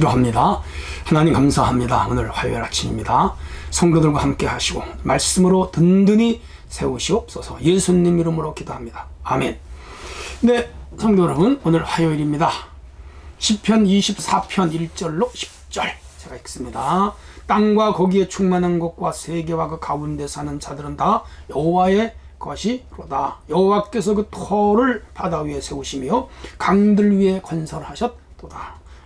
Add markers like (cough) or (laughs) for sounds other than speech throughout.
기도합니다. 하나님 감사합니다. 오늘 화요일 아침입니다. 성도들과 함께 하시고 말씀으로 든든히 세우시옵소서. 예수님 이름으로 기도합니다. 아멘. 네, 성도 여러분, 오늘 화요일입니다. 10편 24편 1절로 10절 제가 읽습니다. 땅과 거기에 충만한 것과 세계와 그 가운데 사는 자들은 다 여호와의 것이로다. 여호와께서 그 터를 바다 위에 세우시며 강들 위에 건설하셨도다.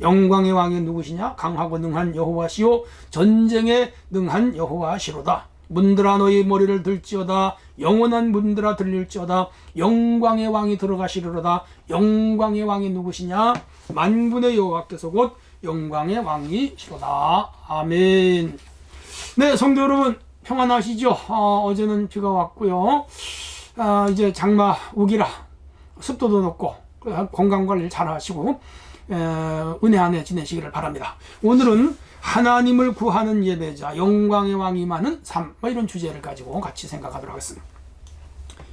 영광의 왕이 누구시냐? 강하고 능한 여호와시요 전쟁에 능한 여호와시로다. 문들아 너희 머리를 들지어다. 영원한 문들아 들릴지어다. 영광의 왕이 들어가시리로다. 영광의 왕이 누구시냐? 만군의 여호와께서 곧 영광의 왕이시로다. 아멘. 네 성도 여러분 평안하시죠? 어, 어제는 비가 왔고요. 아, 이제 장마 우기라 습도도 높고 건강 관리를 잘 하시고 에, 은혜 안에 지내시기를 바랍니다. 오늘은 하나님을 구하는 예배자 영광의 왕이 많은 삶 뭐 이런 주제를 가지고 같이 생각하도록 하겠습니다.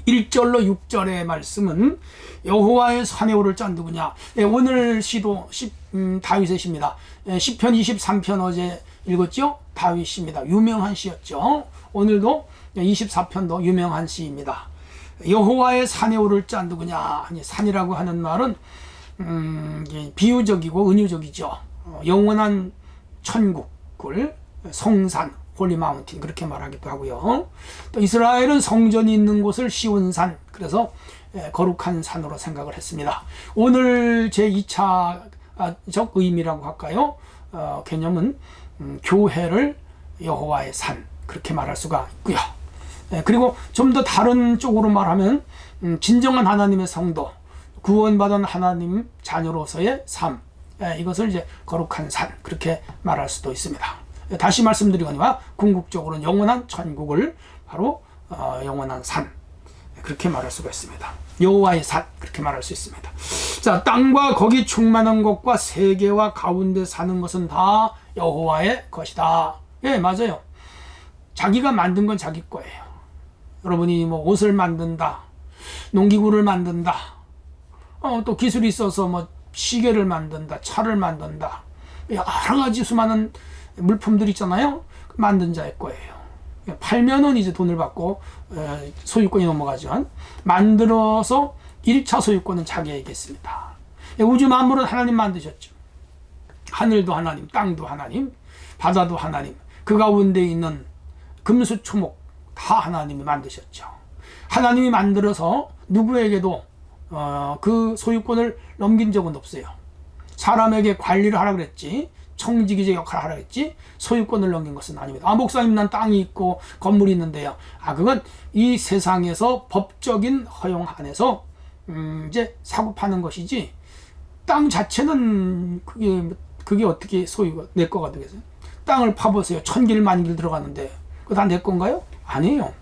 1절로 6절의 말씀은 여호와의 산에 오를 자 누구냐? 예, 오늘 시도 10, 음, 다윗의 시입니다. 예, 10편 23편 어제 읽었죠? 다윗입니다. 유명한 시였죠? 오늘도 24편도 유명한 시입니다. 여호와의 산에 오를 자 누구냐? 아니 산이라고 하는 말은 음, 비유적이고 은유적이죠 어, 영원한 천국을 성산 홀리 마운틴 그렇게 말하기도 하고요. 또 이스라엘은 성전이 있는 곳을 시온산 그래서 거룩한 산으로 생각을 했습니다. 오늘 제 2차적 의미라고 할까요? 어, 개념은 음, 교회를 여호와의 산 그렇게 말할 수가 있고요. 예, 그리고 좀 더 다른 쪽으로 말하면 음, 진정한 하나님의 성도 구원받은 하나님 자녀로서의 삶 예, 이것을 이제 거룩한 산 그렇게 말할 수도 있습니다. 다시 말씀드리거니와 궁극적으로는 영원한 천국을 바로 어, 영원한 산 그렇게 말할 수가 있습니다. 여호와의 산 그렇게 말할 수 있습니다. 자 땅과 거기 충만한 것과 세계와 가운데 사는 것은 다 여호와의 것이다. 예 맞아요. 자기가 만든 건 자기 거예요. 여러분이 뭐 옷을 만든다, 농기구를 만든다, 어, 또 기술이 있어서 뭐 시계를 만든다, 차를 만든다, 여러 가지 수많은 물품들 있잖아요. 만든 자의 거예요. 팔면은 이제 돈을 받고 소유권이 넘어가지만 만들어서 1차 소유권은 자기에게 있습니다. 우주 만물은 하나님 만드셨죠. 하늘도 하나님, 땅도 하나님, 바다도 하나님, 그 가운데 있는 금수 초목 다 하나님이 만드셨죠. 하나님이 만들어서 누구에게도 어, 그 소유권을 넘긴 적은 없어요. 사람에게 관리를 하라 그랬지 청지기적 역할을 하라 했지 소유권을 넘긴 것은 아닙니다. 아 목사님 난 땅이 있고 건물이 있는데요. 아 그건 이 세상에서 법적인 허용 안에서 음, 이제 사고 파는 것이지 땅 자체는 그게 그게 어떻게 소유가 내 거가 되겠어요? 땅을 파보세요. 천길 만길 들어가는데 그거 다 내 건가요? 아니에요.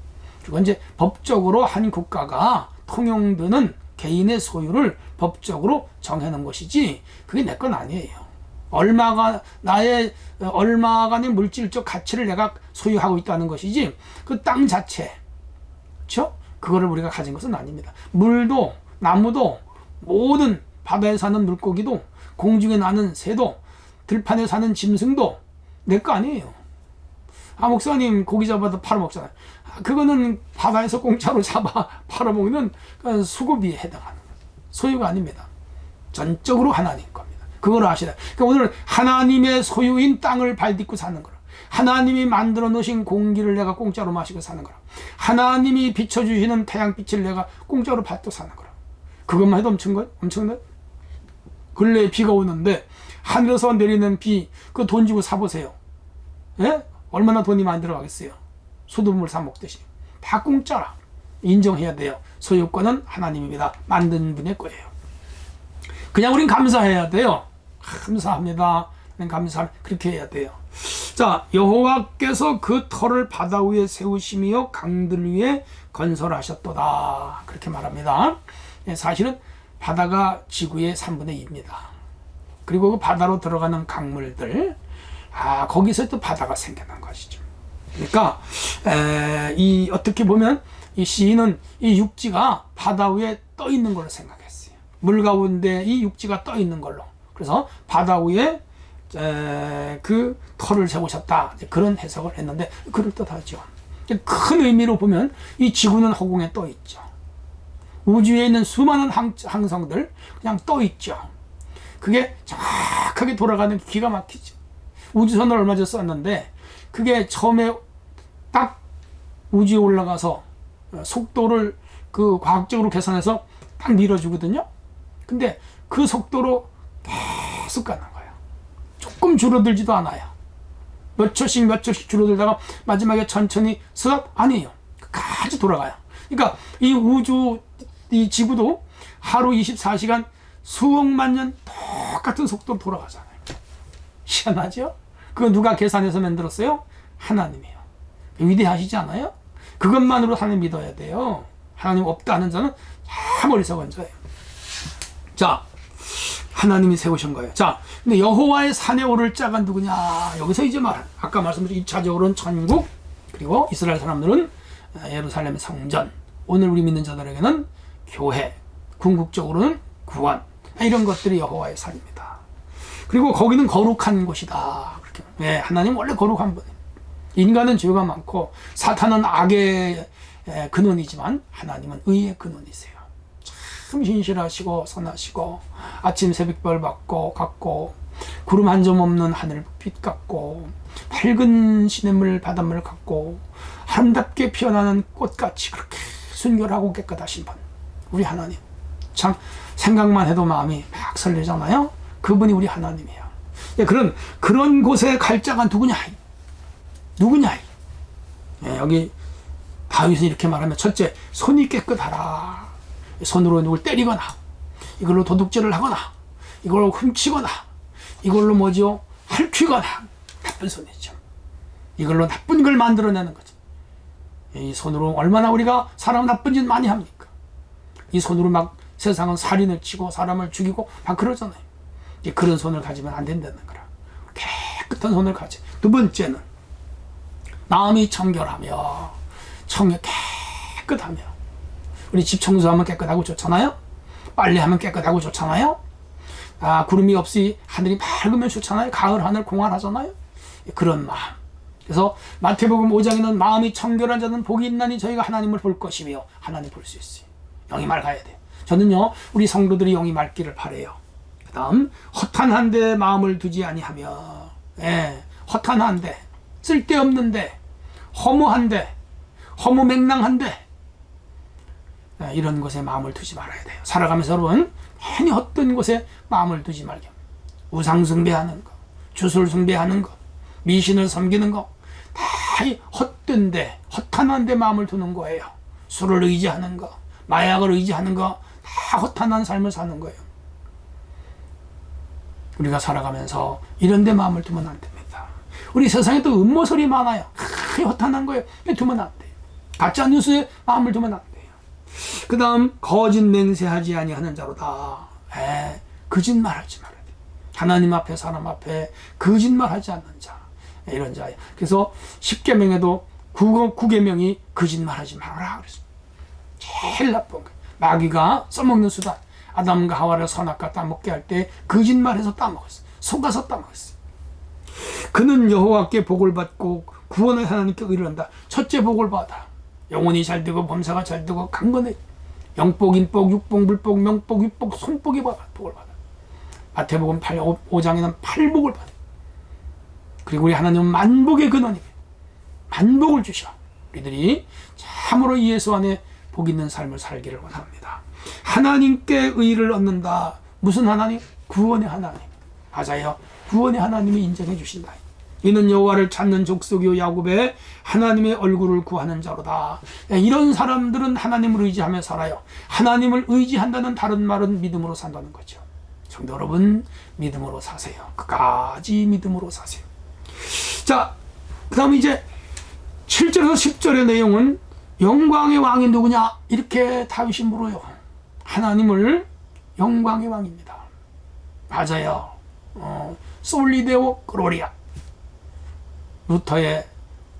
그건 이제 법적으로 한 국가가 통용되는 개인의 소유를 법적으로 정해놓은 것이지 그게 내 건 아니에요. 얼마가 나의 얼마간의 물질적 가치를 내가 소유하고 있다는 것이지 그 땅 자체 그렇죠? 그거를 우리가 가진 것은 아닙니다. 물도 나무도 모든 바다에 사는 물고기도 공중에 나는 새도 들판에 사는 짐승도 내 거 아니에요. 아 목사님 고기 잡아도 팔아먹잖아요. 아, 그거는 바다에서 공짜로 잡아 (laughs) 팔아먹는 수고비에 해당하는 소유가 아닙니다. 전적으로 하나님 겁니다. 그걸 아시라. 그러니까 오늘 하나님의 소유인 땅을 발딛고 사는 거라. 하나님이 만들어 놓으신 공기를 내가 공짜로 마시고 사는 거라. 하나님이 비춰주시는 태양빛을 내가 공짜로 받고 사는 거라. 그것만 해도 엄청나, 엄청나. 근래에 비가 오는데 하늘에서 내리는 비, 그 돈 주고 사보세요. 예? 얼마나 돈이 많이 들어가겠어요. 소두물 사 먹듯이. 다 공짜라. 인정해야 돼요. 소유권은 하나님입니다. 만든 분의 거예요. 그냥 우린 감사해야 돼요. 감사합니다. 감사 그렇게 해야 돼요. 자 자, 여호와께서 그 터를 바다 위에 세우시며 강들 위에 건설하셨도다. 그렇게 말합니다. 예, 사실은 바다가 지구의 3분의 2입니다. 그리고 그 바다로 들어가는 강물들, 아, 거기서 또 바다가 생겨난 것이죠. 그러니까, 에, 이, 어떻게 보면 이 시인은 이 육지가 바다 위에 떠 있는 걸로 생각했어요. 물 가운데 이 육지가 떠 있는 걸로. 그래서 바다 위에 에, 그 터를 세우셨다. 그런 해석을 했는데 그럴듯하죠. 큰 의미로 보면 이 지구는 허공에 떠 있죠. 우주에 있는 수많은 항, 항성들 그냥 떠 있죠. 그게 정확하게 돌아가는 게 기가 막히죠. 우주선을 얼마 전에 썼는데 그게 처음에 딱 우주에 올라가서 속도를 그 과학적으로 계산해서 딱 밀어주거든요. 근데 그 속도로 계속 가는 거예요. 조금 줄어들지도 않아요. 몇 초씩 몇 초씩 줄어들다가 마지막에 천천히 스톱 아니에요. 끝까지 돌아가요. 그러니까 이 우주 이 지구도 하루 24시간 수억만 년 똑같은 속도로 돌아가잖아요. 희한하죠? 그거 누가 계산해서 만들었어요? 하나님이에요. 위대하시지 않아요? 그것만으로 하나님 믿어야 돼요. 하나님 없다 하는 자는 참 어리석은 자예요. 자, 하나님이 세우신 거예요. 자, 근데 여호와의 산에 오를 자가 누구냐? 여기서 이제 말, 아까 말씀드린 2차적으로는 천국, 그리고 이스라엘 사람들은 예루살렘 성전, 오늘 우리 믿는 자들에게는 교회, 궁극적으로는 구원, 이런 것들이 여호와의 산입니다. 그리고 거기는 거룩한 곳이다. 네, 하나님 원래 거룩한 분. 인간은 죄가 많고 사탄은 악의 근원이지만 하나님은 의의 근원이세요. 참 신실하시고 선하시고 아침 새벽별 받고 갖고 구름 한 점 없는 하늘빛 같고 밝은 시냇물 바닷물 같고 아름답게 피어나는 꽃같이 그렇게 순결하고 깨끗하신 분 우리 하나님 참 생각만 해도 마음이 막 설레잖아요 그분이 우리 하나님이에요 예, 그런 그런 곳에 갈 자가 누구냐? 누구냐? 예, 여기 다윗은 이렇게 말하면 첫째 손이 깨끗하라. 손으로 누굴 때리거나 이걸로 도둑질을 하거나 이걸로 훔치거나 이걸로 뭐죠 핥히거나. 나쁜 손이죠. 이걸로 나쁜 걸 만들어내는 거죠. 이 손으로 얼마나 우리가 사람 나쁜 짓 많이 합니까? 이 손으로 막 세상은 살인을 치고 사람을 죽이고 막 그러잖아요 그런 손을 가지면 안 된다는 거라 깨끗한 손을 가지 두 번째는 마음이 청결하며 청결 깨끗하며 우리 집 청소하면 깨끗하고 좋잖아요. 빨래하면 깨끗하고 좋잖아요. 아, 구름이 없이 하늘이 맑으면 좋잖아요. 가을 하늘 공활하잖아요. 그런 마음. 그래서 마태복음 5장에는 마음이 청결한 자는 복이 있나니 저희가 하나님을 볼 것이며 하나님 볼 수 있어요. 영이 맑아야 돼요. 저는요, 우리 성도들이 영이 맑기를 바래요. 그 다음, 허탄한 데 마음을 두지 아니하며, 예, 허탄한 데, 쓸데없는 데, 허무한 데, 허무 맹랑한 데, 예, 이런 곳에 마음을 두지 말아야 돼요. 살아가면서 여러분, 괜히 헛된 곳에 마음을 두지 말게. 우상 숭배하는 거, 주술 숭배하는 거, 미신을 섬기는 거, 다 헛된 데, 허탄한 데 마음을 두는 거예요. 술을 의지하는 거, 마약을 의지하는 거, 다 허탄한 삶을 사는 거예요. 우리가 살아가면서 이런 데 마음을 두면 안 됩니다. 우리 세상에 또 음모설이 많아요. 하, 허탄한 거예요. 두면 안 돼요. 가짜 뉴스에 마음을 두면 안 돼요. 그 다음 거짓 맹세하지 아니하는 자로다. 에, 거짓말하지 말아야 돼. 하나님 앞에 사람 앞에 거짓말하지 않는 자 이런 자예요. 그래서 10계명에도 9, 9계명이 거짓말하지 말아라 그랬습니다. 제일 나쁜 거. 마귀가 써먹는 수단. 아담과 하와를 선악과 따먹게 할 때 거짓말해서 따먹었어. 속아서 따먹었어. 그는 여호와께 복을 받고 구원을 하나님께 의뢰한다. 첫째 복을 받아. 영혼이 잘 되고 범사가 잘 되고 강건해. 영복, 인복, 육복, 물복, 명복, 육복, 손복이 받아. 복을 받아. 마태복음 8, 5장에는 팔복을 받아. 그리고 우리 하나님은 만복의 근원이에요. 만복을 주셔. 우리들이 참으로 예수 안에 복 있는 삶을 살기를 원합니다. 하나님께 의를 얻는다. 무슨 하나님? 구원의 하나님. 맞아요. 구원의 하나님이 인정해 주신다. 이는 여호와를 찾는 족속이요 야곱의 하나님의 얼굴을 구하는 자로다. 예, 이런 사람들은 하나님을 의지하며 살아요. 하나님을 의지한다는 다른 말은 믿음으로 산다는 거죠. 성도 여러분, 믿음으로 사세요. 끝까지 믿음으로 사세요. 자, 그 다음에 이제 7절에서 10절의 내용은 영광의 왕이 누구냐? 이렇게 다윗이 물어요. 하나님을 영광의 왕입니다. 맞아요. 어, 솔리데오 그로리아. 루터의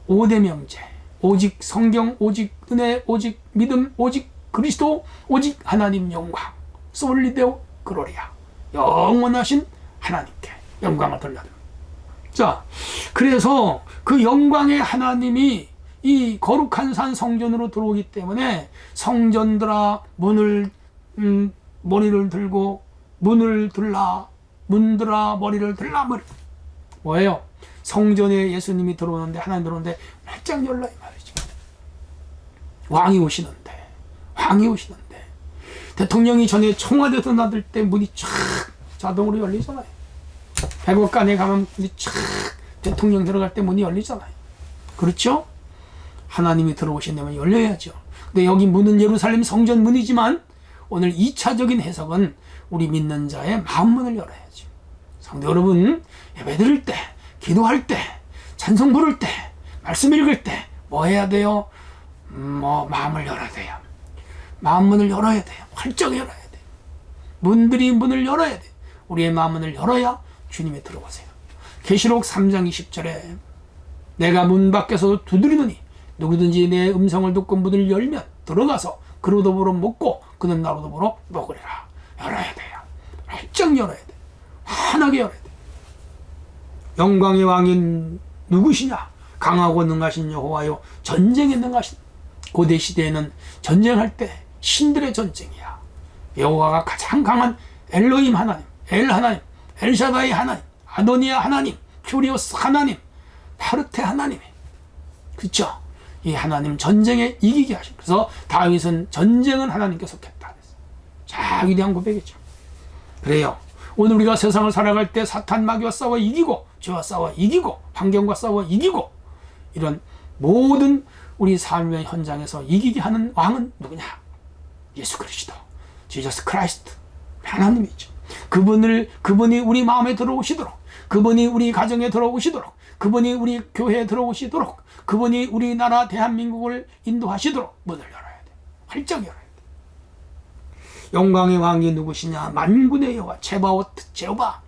5대 명제. 오직 성경, 오직 은혜, 오직 믿음, 오직 그리스도, 오직 하나님 영광. 솔리데오 그로리아. 영원하신 하나님께 영광을 돌려드립니다. 자, 그래서 그 영광의 하나님이 이 거룩한 산 성전으로 들어오기 때문에 성전들아 문을 음, 머리를 들고 문을 들라 문들아 머리를 들라 물 뭐예요? 성전에 예수님이 들어오는데 하나님 들어오는데 활짝 열라 이 말이죠. 왕이 오시는데 왕이 오시는데 대통령이 전에 청와대에서 나들 때 문이 쫙 자동으로 열리잖아요. 백악관에 가면 문이 쫙 대통령 들어갈 때 문이 열리잖아요. 그렇죠? 하나님이 들어오신다면 열려야죠. 근데 여기 문은 예루살렘 성전 문이지만 오늘 2차적인 해석은 우리 믿는 자의 마음 문을 열어야죠. 성도 여러분, 예배 드릴 때, 기도할 때, 찬송 부를 때, 말씀 읽을 때, 뭐 해야 돼요? 음, 뭐, 마음을 열어야 돼요. 마음 문을 열어야 돼요. 활짝 열어야 돼요. 문들이 문을 열어야 돼요. 우리의 마음 문을 열어야 주님이 들어오세요. 계시록 3장 20절에 내가 문 밖에서 두드리노니 누구든지 내 음성을 듣고 문을 열면 들어가서 그로 더불어 먹고 그는 나로 더불어 먹으리라. 열어야 돼요. 활짝 열어야 돼. 환하게 열어야 돼. 영광의 왕인 누구시냐? 강하고 능하신 여호와요. 전쟁에 능하신 고대 시대에는 전쟁할 때 신들의 전쟁이야. 여호와가 가장 강한 엘로임 하나님, 엘 하나님, 엘샤다이 하나님, 아도니아 하나님, 큐리오스 하나님, 파르테 하나님이 그렇죠? 이 하나님 전쟁에 이기게 하신. 그래서 다윗은 전쟁은 하나님께 속했다. 자 위대한 고백이죠. 그래요. 오늘 우리가 세상을 살아갈 때 사탄 마귀와 싸워 이기고 죄와 싸워 이기고 환경과 싸워 이기고 이런 모든 우리 삶의 현장에서 이기게 하는 왕은 누구냐? 예수 그리스도, 지저스 크라이스트, 하나님이죠. 그분을 그분이 우리 마음에 들어오시도록, 그분이 우리 가정에 들어오시도록, 그분이 우리 교회에 들어오시도록, 그분이 우리나라 대한민국을 인도하시도록 문을 열어야 돼. 활짝 열어야 돼. 영광의 왕이 누구시냐? 만군의 여호와, 제바오트 제호바.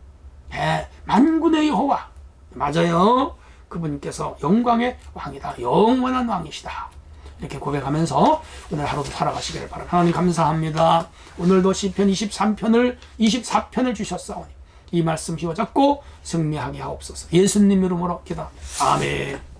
예, 만군의 여호와. 맞아요. 그분께서 영광의 왕이다. 영원한 왕이시다. 이렇게 고백하면서 오늘 하루도 살아가시기를 바랍니다. 하나님 감사합니다. 오늘도 시편 23편을 24편을 주셨사오니 이 말씀 휘어잡고 승리하게 하옵소서. 예수님 이름으로 기도합니다. 아멘.